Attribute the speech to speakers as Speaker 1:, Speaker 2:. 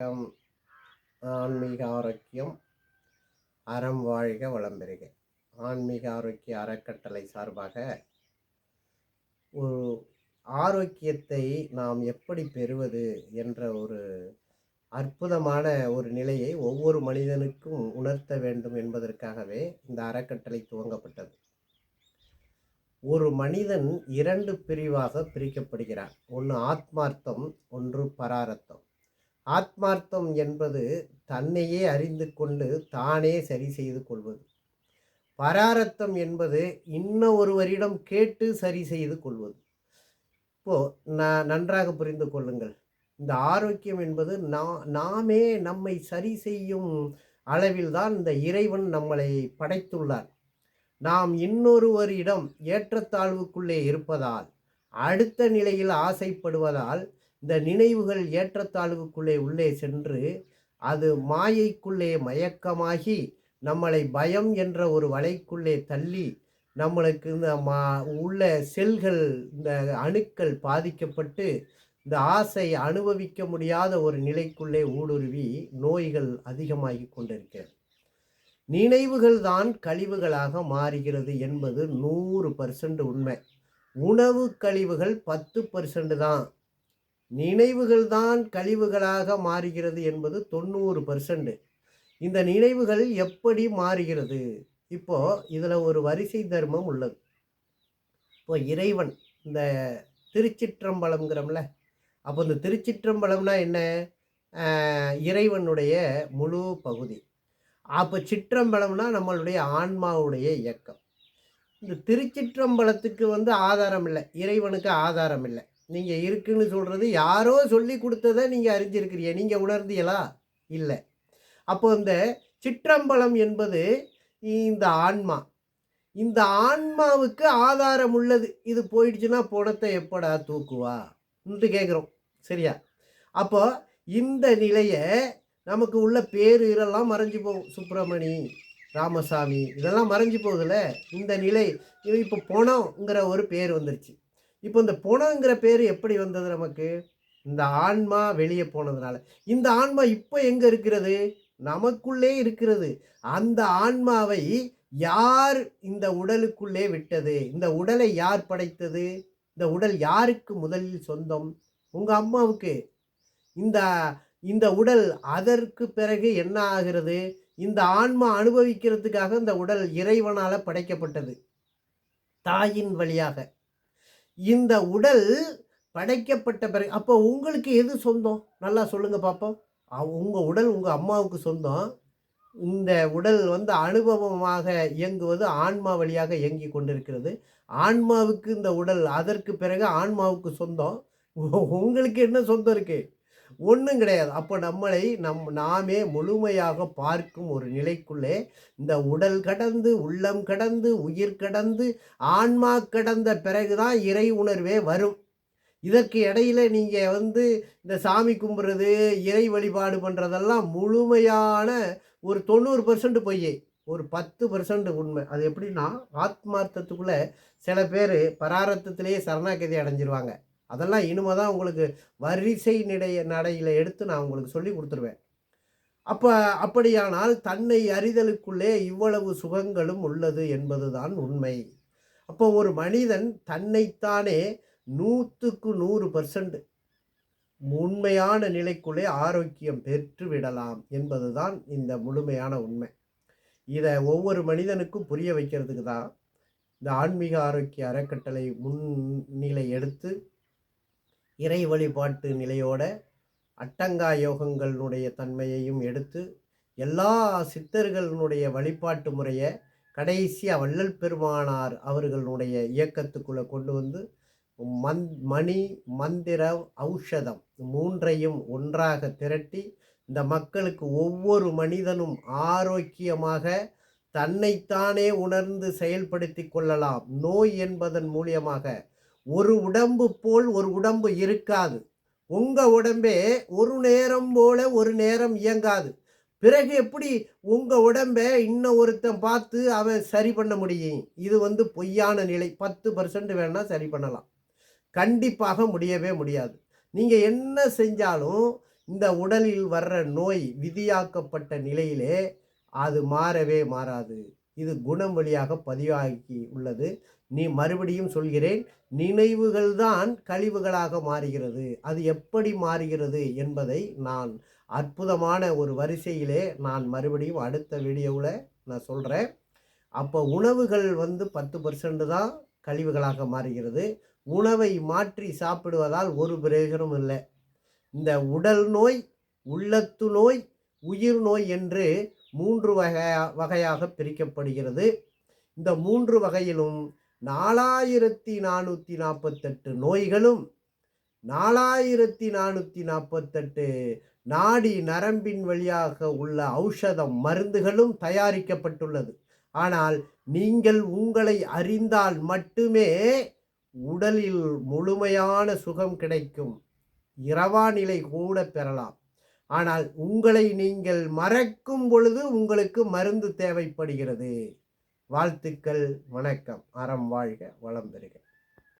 Speaker 1: ஆம், ஆன்மீக ஆரோக்கியம் அறம் வாழ்க வளம் பெறுக ஆன்மீக ஆரோக்கிய அறக்கட்டளை சார்பாக ஒரு ஆரோக்கியத்தை நாம் எப்படி பெறுவது என்ற ஒரு அற்புதமான ஒரு நிலையை ஒவ்வொரு மனிதனுக்கும் உணர்த்த வேண்டும் என்பதற்காகவே இந்த அறக்கட்டளை துவங்கப்பட்டது. ஒரு மனிதன் இரண்டு பிரிவாக பிரிக்கப்படுகிறான். ஒன்று ஆத்மார்த்தம் ஒன்று பராரத்தம். ஆத்மார்த்தம் என்பது தன்னையே அறிந்து கொண்டு தானே சரி செய்து கொள்வது. பராரத்தம் என்பது இன்ன ஒருவரிடம் கேட்டு சரி செய்து கொள்வது. இப்போது நான் நன்றாக புரிந்து கொள்ளுங்கள். இந்த ஆரோக்கியம் என்பது நா நாமே நம்மை சரி செய்யும் அளவில்தான் இந்த இறைவன் நம்மளை படைத்துள்ளார். நாம் இன்னொருவரிடம் ஏற்றத்தாழ்வுக்குள்ளே இருப்பதால் அடுத்த நிலையில் ஆசைப்படுவதால் இந்த நினைவுகள் ஏற்றத்தாழ்வுக்குள்ளே உள்ளே சென்று அது மாயைக்குள்ளே மயக்கமாகி நம்மளை பயம் என்ற ஒரு வலைக்குள்ளே தள்ளி நம்மளுக்கு இந்த மா உள்ள செல்கள் இந்த அணுக்கள் பாதிக்கப்பட்டு இந்த ஆசை அனுபவிக்க முடியாத ஒரு நிலைக்குள்ளே ஊடுருவி நோய்கள் அதிகமாகி கொண்டிருக்கிறது. நினைவுகள் தான் கழிவுகளாக மாறுகிறது என்பது நூறு பர்சன்ட் உண்மை. உணவு கழிவுகள் பத்து பர்சன்ட் தான். நினைவுகள் தான் கழிவுகளாக மாறுகிறது என்பது தொண்ணூறு பர்சன்ட் இந்த நினைவுகள் எப்படி மாறுகிறது? இப்போ இதில் ஒரு வரிசை தர்மம் உள்ளது. இப்போ இறைவன் இந்த திருச்சிற்றம்பலம்ங்கிறோம்ல அப்போ இந்த திருச்சிற்றம்பலம்னா என்ன? இறைவனுடைய முழு பகுதி. அப்போ சிற்றம்பலம்னா நம்மளுடைய ஆன்மாவுடைய இயக்கம். இந்த திருச்சிற்றம்பலத்துக்கு வந்து ஆதாரம் இல்லை. இறைவனுக்கு ஆதாரம் இல்லை. நீங்கள் இருக்குன்னு சொல்கிறது யாரோ சொல்லி கொடுத்ததை நீங்கள் அறிஞ்சிருக்கிறீங்க. நீங்கள் உணர்ந்தீங்களா? இல்லை. அப்போ இந்த சிற்றம்பலம் என்பது இந்த ஆன்மா. இந்த ஆன்மாவுக்கு ஆதாரம் உள்ளது. இது போயிடுச்சுன்னா பணத்தை எப்படா தூக்குவா? என்று கேட்குறோம் சரியா? அப்போ இந்த நிலையை நமக்கு உள்ள பேர் இதெல்லாம் மறைஞ்சு போகும். சுப்பிரமணி ராமசாமி இதெல்லாம் மறைஞ்சு போகுதுல்ல? இந்த நிலை இப்போ பொணங்கிற ஒரு பேர் வந்துருச்சு. இப்போ இந்த பொணங்கிற பேர் எப்படி வந்தது நமக்கு? இந்த ஆன்மா வெளியே போனதுனால. இந்த ஆன்மா இப்போ எங்கே இருக்கிறது? நமக்குள்ளே இருக்கிறது. அந்த ஆன்மாவை யார் இந்த உடலுக்குள்ளே விட்டது? இந்த உடலை யார் படைத்தது? இந்த உடல் யாருக்கு முதலில் சொந்தம்? உங்கள் அம்மாவுக்கு. இந்த இந்த உடல் அதற்கு பிறகு என்ன ஆகிறது? இந்த ஆன்மா அனுபவிக்கிறதுக்காக இந்த உடல் இறைவனால் படைக்கப்பட்டது. தாயின் வழியாக. இந்த உடல் படைக்கப்பட்ட பிறகு அப்போ உங்களுக்கு எது சொந்தம்? நல்லா சொல்லுங்கள் பார்ப்போம் உங்கள் உடல் உங்கள் அம்மாவுக்கு சொந்தம். இந்த உடல் வந்து அனுபவமாக இயங்குவது ஆன்மா வழியாக இயங்கி கொண்டிருக்கிறது. ஆன்மாவுக்கு இந்த உடல் அதற்கு பிறகு ஆன்மாவுக்கு சொந்தம். உங்களுக்கு என்ன சொந்தம் இருக்குது ஒன்றும் கிடையாது. அப்போ நம்மளை நம் நாமே முழுமையாக பார்க்கும் ஒரு நிலைக்குள்ளே இந்த உடல் கடந்து உள்ளம் கடந்து உயிர் கடந்து ஆன்மா கடந்த பிறகுதான் இறை உணர்வே வரும். இதற்கு இடையில நீங்கள் வந்து இந்த சாமி கும்பிட்றது இறை வழிபாடு பண்ணுறதெல்லாம் முழுமையான ஒரு தொண்ணூறு பர்சன்ட் பொய்யே. ஒரு பத்து பர்சன்ட் உண்மை. அது எப்படின்னா ஆத்மார்த்தத்துக்குள்ளே சில பேர் பராரத்தத்திலேயே சரணாகதி அடைஞ்சிருவாங்க. அதெல்லாம் இனிமே தான் உங்களுக்கு வரிசை நடைய நடையில் எடுத்து நான் உங்களுக்கு சொல்லி கொடுத்துருவேன். அப்போ அப்படியானால் தன்னை அறிதலுக்குள்ளே இவ்வளவு சுகங்களும் உள்ளது என்பதுதான் உண்மை. அப்போ ஒரு மனிதன் தன்னைத்தானே நூற்றுக்கு நூறு பர்சன்ட் உண்மையான நிலைக்குள்ளே ஆரோக்கியம் பெற்று விடலாம் என்பதுதான் இந்த முழுமையான உண்மை. இதை ஒவ்வொரு மனிதனுக்கும் புரிய வைக்கிறதுக்கு தான் இந்த ஆன்மீக ஆரோக்கிய அறக்கட்டளை முன்னிலை எடுத்து இறை வழிபாட்டு நிலையோட அட்டங்கா யோகங்களுடைய தன்மையையும் எடுத்து எல்லா சித்தர்களுடைய வழிபாட்டு முறையை கடைசியாக வள்ளல் பெருமானார் அவர்களுடைய இயக்கத்துக்குள்ளே கொண்டு வந்து மந் மணி மந்திரம் ஔஷதம் மூன்றையும் ஒன்றாக திரட்டி இந்த மக்களுக்கு ஒவ்வொரு மனிதனும் ஆரோக்கியமாக தன்னைத்தானே உணர்ந்து செயல்படுத்தி கொள்ளலாம். நோய் என்பதன் மூலியமாக ஒரு உடம்பு போல் ஒரு உடம்பு இருக்காது. உங்கள் உடம்பே ஒரு நேரம் போல ஒரு நேரம் இயங்காது. பிறகு எப்படி உங்கள் உடம்பை இன்னும் ஒருத்தன் பார்த்து அவன் சரி பண்ண முடியும்? இது வந்து பொய்யான நிலை. பத்து பர்சன்ட் வேணால் சரி பண்ணலாம். கண்டிப்பாக முடியவே முடியாது. நீங்கள் என்ன செஞ்சாலும் இந்த உடலில் வர்ற நோய் விதியாக்கப்பட்ட நிலையிலே அது மாறவே மாறாது. இது குணம் வழியாக பதிவாகி உள்ளது. நீ மறுபடியும் சொல்கிறேன் நினைவுகள் தான் கழிவுகளாக மாறுகிறது. அது எப்படி மாறுகிறது என்பதை நான் அற்புதமான ஒரு வரிசையிலே நான் மறுபடியும் அடுத்த வீடியோவில் நான் சொல்கிறேன் அப்போ உணவுகள் வந்து பத்து பர்சன்ட் தான் கழிவுகளாக மாறுகிறது. உணவை மாற்றி சாப்பிடுவதால் ஒரு பிரயோஜனம் இல்லை. இந்த உடல் நோய் உள்ளத்து நோய் உயிர் நோய் என்று மூன்று வகையா வகையாக பிரிக்கப்படுகிறது. இந்த மூன்று வகையிலும் நாலாயிரத்தி நானூற்றி நாற்பத்தெட்டு நோய்களும் நாலாயிரத்தி நானூற்றி நாற்பத்தெட்டு நாடி நரம்பின் வழியாக உள்ள ஔஷதம் மருந்துகளும் தயாரிக்கப்பட்டுள்ளது. ஆனால் நீங்கள் உங்களை அறிந்தால் மட்டுமே உடலில் முழுமையான சுகம் கிடைக்கும். இரவா நிலை கூட பெறலாம். ஆனால் உங்களை நீங்கள் மறக்கும் பொழுது உங்களுக்கு மருந்து தேவைப்படுகிறது. வாழ்த்துக்கள் வணக்கம். அறம் வாழ்க வளம் பெறுக.